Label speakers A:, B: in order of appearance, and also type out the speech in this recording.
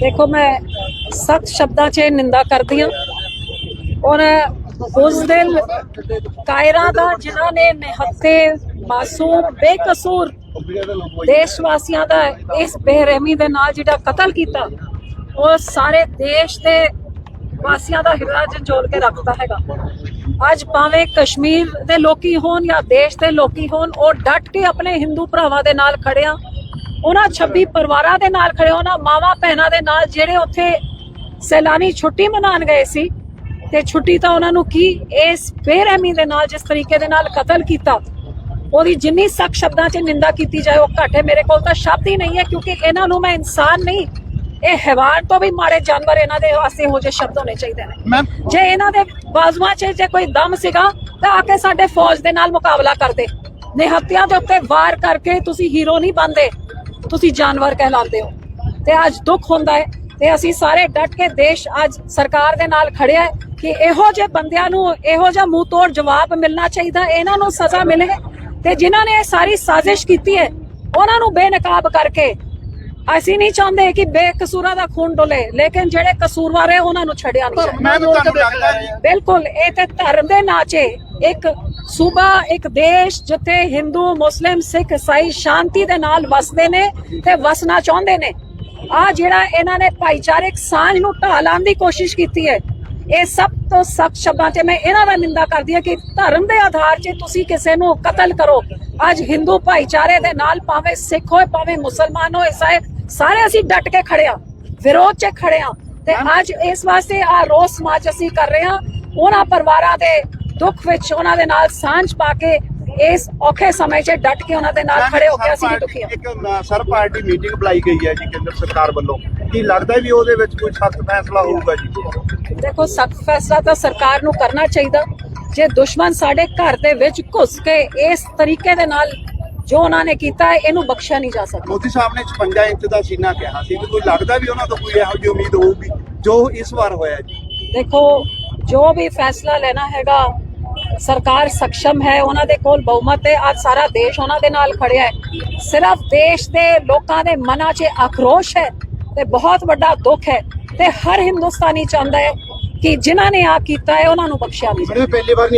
A: ਦੇਖੋ, ਮੈਂ ਸਖਤ ਸ਼ਬਦਾਂ 'ਚ ਨਿੰਦਾ ਕਰਦੀ ਹਾਂ। ਔਰ ਉਸ ਦਿਨ ਕਾਇਰਾ ਦਾ, ਜਿਨ੍ਹਾਂ ਨੇ ਨਿਹੱਥੇ ਮਾਸੂਮ, ਬੇਕਸੂਰ ਦੇਸ਼ ਵਾਸੀਆਂ ਦਾ ਇਸ ਬੇਰਹਿਮੀ ਦੇ ਨਾਲ ਜਿਹੜਾ ਕਤਲ ਕੀਤਾ, ਉਹ ਸਾਰੇ ਦੇਸ਼ ਦੇ ਵਾਸੀਆਂ ਦਾ ਹਿਰਦਾ ਝੰਜੋਲ ਕੇ ਰੱਖਦਾ ਹੈਗਾ। ਅੱਜ ਭਾਵੇਂ ਕਸ਼ਮੀਰ ਦੇ ਲੋਕੀ ਹੋਣ ਜਾਂ ਦੇਸ਼ ਦੇ ਲੋਕੀ ਹੋਣ, ਉਹ ਡਟ ਕੇ ਆਪਣੇ ਹਿੰਦੂ ਭਰਾਵਾਂ ਦੇ ਨਾਲ ਖੜਿਆ ਉਹਨਾਂ 26 ਪਰਿਵਾਰਾਂ ਦੇ ਨਾਲ ਖੜੇ ਉਹਨਾਂ ਮਾਵਾਂ ਭੈਣਾਂ ਦੇ ਨਾਲ ਜਿਹੜੇ ਉੱਥੇ ਸੈਲਾਨੀ ਛੁੱਟੀ ਮਨਾਉਣ ਗਏ ਸੀ। ਤੇ ਛੁੱਟੀ ਤਾਂ ਉਹਨਾਂ ਨੂੰ ਕੀ ਇਸ ਬੇਰਹਿਮੀ ਦੇ ਨਾਲ ਜਿਸ ਤਰੀਕੇ ਦੇ ਨਾਲ ਕਤਲ ਕੀਤਾ ਉਹਦੀ ਜਿੰਨੀ ਸਖਤ ਸ਼ਬਦਾਂ 'ਚ ਨਿੰਦਾ ਕੀਤੀ ਜਾਏ ਉਹ ਘੱਟ ਹੈ ਮੇਰੇ ਕੋਲ ਤਾਂ ਸ਼ਬਦ ਹੀ ਨਹੀਂ ਹੈ ਕਿਉਂਕਿ ਇਹਨਾਂ ਨੂੰ ਮੈਂ ਇਨਸਾਨ ਨਹੀਂ। ਇਹ ਹੈਵਾਨ ਤੋਂ ਵੀ ਮਾੜੇ ਜਾਨਵਰ ਇਹਨਾਂ ਦੇ ਵਾਸਤੇ ਹੋ ਜਿਹੇ ਸ਼ਬਦ ਹੋਣੇ ਚਾਹੀਦੇ ਨੇ। ਜੇ ਇਹਨਾਂ ਦੇ ਬਾਜ਼ੂਆਂ 'ਚ ਜੇ ਕੋਈ ਦਮ ਸੀਗਾ ਤਾਂ ਆ ਕੇ ਸਾਡੇ ਫੌਜ ਦੇ ਨਾਲ ਮੁਕਾਬਲਾ ਕਰਦੇ। ਨਿਹੱਤਿਆਂ ਦੇ ਉੱਤੇ ਵਾਰ ਕਰਕੇ ਤੁਸੀਂ ਹੀਰੋ ਨਹੀਂ ਬਣਦੇ। ਤੁਸੀਂ ਜਾਨਵਰ ਕਹਿਲਾਉਂਦੇ ਹੋ। ਤੇ ਅੱਜ ਦੁੱਖ ਹੁੰਦਾ ਹੈ ਤੇ ਅਸੀਂ ਸਾਰੇ ਡਟ ਕੇ ਦੇਸ਼ ਅੱਜ ਸਰਕਾਰ ਦੇ ਨਾਲ ਖੜਿਆ ਹੈ ਕਿ ਇਹੋ ਜਿਹੇ ਬੰਦਿਆਂ ਨੂੰ ਇਹੋ ਜਿਹਾ ਮੂੰਹ ਤੋੜ ਜਵਾਬ ਮਿਲਣਾ ਚਾਹੀਦਾ ਇਹਨਾਂ ਨੂੰ ਸਜ਼ਾ ਮਿਲੇ ਤੇ ਜਿਨ੍ਹਾਂ ਨੇ ਇਹ ਸਾਰੀ ਸਾਜ਼ਿਸ਼ ਕੀਤੀ ਹੈ ਉਹਨਾਂ ਨੂੰ ਬੇਨਕਾਬ ਕਰਕੇ ਅਸੀਂ ਨਹੀਂ ਚਾਹੁੰਦੇ ਕਿ ਬੇਕਸੂਰਾਂ ਦਾ ਖੂਨ ਡੋਲੇ ਲੇਕਿਨ ਜਿਹੜੇ ਕਸੂਰਵਾਰ ਹੈ ਉਹਨਾਂ ਨੂੰ ਛੱਡਿਆ ਨਹੀਂ ਬਿਲਕੁਲ ਇਹ ਤੇ ਧਰਮ ਦੇ ਨਾਚੇ ਇੱਕ ਸੂਬਾ ਇੱਕ ਦੇਸ਼ ਜਿੱਥੇ ਹਿੰਦੂ ਮੁਸਲਿਮ ਸਿੱਖ ਈਸਾਈ ਸ਼ਾਂਤੀ ਦੇ ਨਾਲ ਵਸਦੇ ਨੇ ਤੇ ਵਸਣਾ ਚਾਹੁੰਦੇ ਨੇ। ਆ ਜਿਹੜਾ ਇਹਨਾਂ ਨੇ ਭਾਈਚਾਰਕ ਸਾਂਝ ਨੂੰ ਢਾਹ ਲਾਉਣ ਦੀ ਕੋਸ਼ਿਸ਼ ਕੀਤੀ ਹੈ ਇਹ ਸਭ ਤੋਂ ਸਖਤ ਸ਼ਬਦਾਂ 'ਚ ਮੈਂ ਇਹਨਾਂ ਦਾ ਨਿੰਦਾ ਕਰਦੀ ਹਾਂ ਕਿ ਧਰਮ ਦੇ ਆਧਾਰ 'ਤੇ ਤੁਸੀਂ ਕਿਸੇ ਨੂੰ ਕਤਲ ਕਰੋ। ਅੱਜ ਹਿੰਦੂ ਭਾਈਚਾਰੇ ਦੇ ਨਾਲ ਭਾਵੇਂ ਸਿੱਖ ਹੋਏ ਭਾਵੇਂ ਮੁਸਲਮਾਨ ਹੋਏ ਸਾਰੇ ਅਸੀਂ ਡਟ ਕੇ ਖੜੇ ਆ ਵਿਰੋਧ 'ਚ ਖੜੇ ਆ ਤੇ ਅੱਜ ਇਸ ਵਾਸਤੇ ਆ ਰੋਸ ਸਮਾਜ ਅਸੀਂ ਕਰ ਰਹੇ ਹਾਂ। ਉਹਨਾਂ ਪਰਿਵਾਰਾਂ ਦੇ ਦੁੱਖ ਵਿੱਚ ਉਹਨਾਂ ਦੇ ਨਾਲ ਸਾਂਝ ਪਾ ਕੇ ਇਸ ਔਖੇ ਸਮੇਂ 'ਚ ਡਟ ਕੇ ਉਹਨਾਂ ਦੇ ਨਾਲ ਖੜੇ ਹੋ ਕੇ ਅਸੀਂ ਵੀ ਦੁਖੀ ਹਾਂ।
B: ਇੱਕ ਸਰ ਪਾਰਟੀ ਮੀਟਿੰਗ ਬੁਲਾਈ ਗਈ ਹੈ ਜੀ ਕੇਂਦਰ ਸਰਕਾਰ ਵੱਲੋਂ। ਕੀ ਲੱਗਦਾ ਵੀ ਉਹਦੇ ਵਿੱਚ ਕੋਈ ਸਖਤ ਫੈਸਲਾ ਹੋਊਗਾ ਜੀ?
A: ਦੇਖੋ ਸਖਤ ਫੈਸਲਾ ਤਾਂ ਸਰਕਾਰ ਨੂੰ ਕਰਨਾ ਚਾਹੀਦਾ। ਜੇ ਦੁਸ਼ਮਣ ਸਾਡੇ ਘਰ ਦੇ ਵਿੱਚ ਘੁਸ ਕੇ ਇਸ ਤਰੀਕੇ ਦੇ ਨਾਲ ਜੋ ਉਹਨਾਂ ਨੇ ਕੀਤਾ ਇਹਨੂੰ ਬਖਸ਼ਿਆ ਨਹੀਂ ਜਾ ਸਕਦਾ।
B: ਮੋਦੀ ਸਾਹਿਬ ਨੇ 56 ਇੰਚ ਦਾ ਸੀਨਾ ਕਿਹਾ ਸੀ ਵੀ ਕੋਈ ਲੱਗਦਾ ਵੀ ਉਹਨਾਂ ਤੋਂ ਕੋਈ ਇਹੋ ਜਿਹੀ ਉਮੀਦ ਹੋਊਗੀ ਜੋ ਇਸ ਵਾਰ ਹੋਇਆ ਜੀ।
A: ਦੇਖੋ ਜੋ ਵੀ ਫੈਸਲਾ ਲੈਣਾ ਹੈਗਾ ਸਰਕਾਰ ਸક્ષਮ ਹੈ, ਉਹਨਾਂ ਦੇ ਕੋਲ ਬਹੁਮਤ ਹੈ। ਅੱਜ ਸਾਰਾ ਦੇਸ਼ ਉਹਨਾਂ ਦੇ ਨਾਲ ਖੜਿਆ ਹੈ। ਸਿਰਫ ਦੇਸ਼ ਦੇ ਲੋਕਾਂ ਦੇ ਮਨਾਂ 'ਚ ਆਕਰੋਸ਼ ਹੈ ਤੇ ਬਹੁਤ ਵੱਡਾ ਦੁੱਖ ਹੈ ਤੇ ਹਰ ਹਿੰਦੁਸਤਾਨੀ ਚਾਹੁੰਦਾ ਹੈ ਕਿ ਜਿਨ੍ਹਾਂ ਨੇ ਆ ਕੀਤਾ ਹੈ, ਉਹਨਾਂ ਨੂੰ ਬਖਸ਼ਿਆ ਨਹੀਂ ਜਾਏ
B: ਪਹਿਲੀ ਵਾਰ